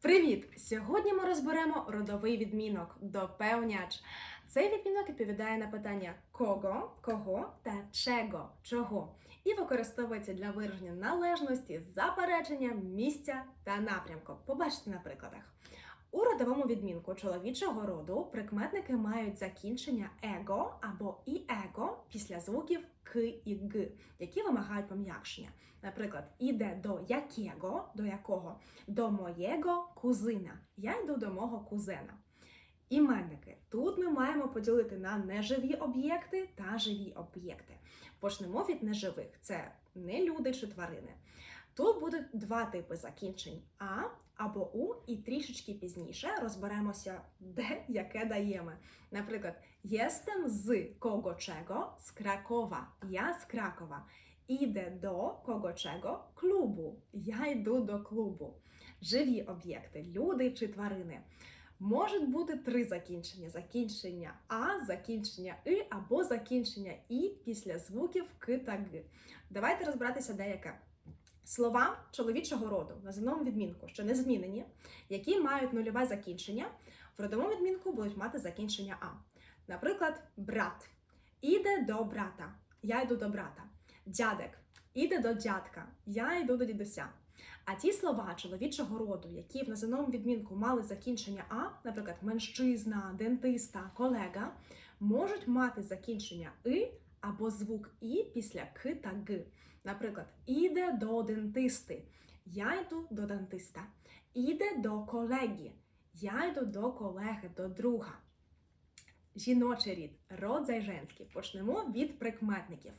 Привіт! Сьогодні ми розберемо родовий відмінок допевняч. Цей відмінок відповідає на питання кого, кого та чего, чого, і використовується для вираження належності, заперечення, місця та напрямку. Побачите на прикладах. У родовому відмінку чоловічого роду прикметники мають закінчення его або іего після звуків к і г, які вимагають пом'якшення. Наприклад, іде до якого, до якого, до моєго кузина. Я йду до мого кузена. Іменники. Тут ми маємо поділити на неживі об'єкти та живі об'єкти. Почнемо від неживих: це не люди чи тварини. Тут будуть два типи закінчень А або У, і трішечки пізніше розберемося, де яке даємо. Наприклад, єстем з кого чего з Кракова. Я з Кракова. Іде до кого чего клубу. Я йду до клубу. Живі об'єкти, люди чи тварини. Можуть бути три закінчення: закінчення А, закінчення И або закінчення І після звуків К та Г. Давайте розбиратися деяке. Слова чоловічого роду в називному відмінку, що не змінені, які мають нульове закінчення, в родовому відмінку будуть мати закінчення А. Наприклад, брат іде до брата. Я йду до брата. Дядек іде до дядка. Я йду до дідуся. А ті слова чоловічого роду, які в називному відмінку мали закінчення А, наприклад, менщизна, дентиста, колега, можуть мати закінчення И або звук І після К та Г. Наприклад, іде до дентисти. Я йду до дентиста. Іде до колеги. Я йду до колеги, до друга. Жіночий рід, род женський. Почнемо від прикметників.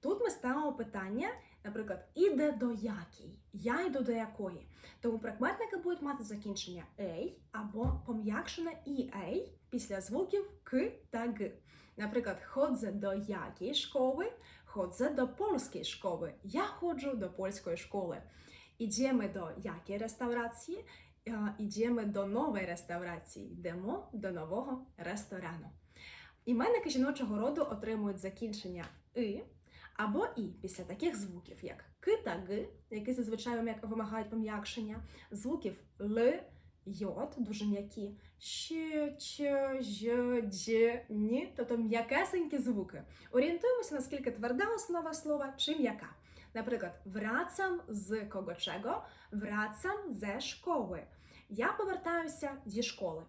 Тут ми ставимо питання, наприклад, іде до якій, я йду до якої. Тому прикметники будуть мати закінчення ей або пом'якшене і ей після звуків к та г. Наприклад, ходзе до якої школи, ходзе до польської школи. Я ходжу до польської школи. Ідемо до якої реставрації, ідемо до нової реставрації, йдемо до нового ресторану. Іменники жіночого роду отримують закінчення и або і після таких звуків, як к та г, які зазвичай вимагають пом'якшення, звуків л, йод, дуже м'які, щ, ч, ж, дж, ні, тобто м'якесенькі звуки. Орієнтуємося, наскільки тверда основа слова чи м'яка. Наприклад, врацам з кого чего, врацам ze школи. Я повертаюся зі школи.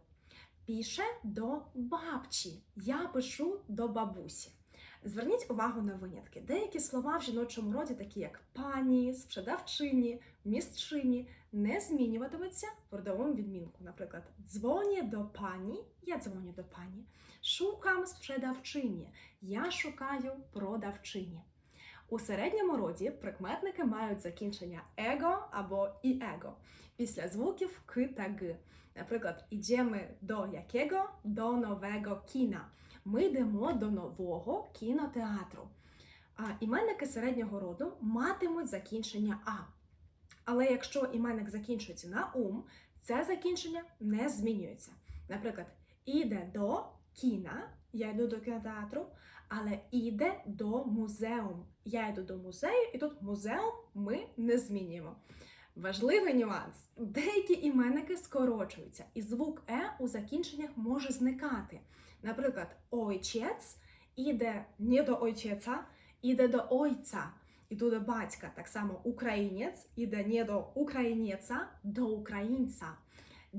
Піше до бабчі. Я пишу до бабусі. Зверніть увагу на винятки. Деякі слова в жіночому роді, такі як пані, спrzedавчині, містчині, не змінюватимуться в родовому відмінку. Наприклад, дзвоню до пані, я дзвоню до пані, шукам спrzedавчині, я шукаю продавчині. У середньому роді прикметники мають закінчення его або іего після звуків к та г. Наприклад, ідемо до якого? До нового кіна. Ми йдемо до нового кінотеатру. А іменники середнього роду матимуть закінчення А. Але якщо іменник закінчується на ум, це закінчення не змінюється. Наприклад, іде до кіна, я йду до кінотеатру, але іде до музеум. Я йду до музею, і тут музеум ми не змінюємо. Важливий нюанс: деякі іменники скорочуються, і звук е у закінченнях може зникати. Наприклад, ойчець іде не до ойчеця, іде до ойця, І до батька. Так само українець іде не до українця, до українця.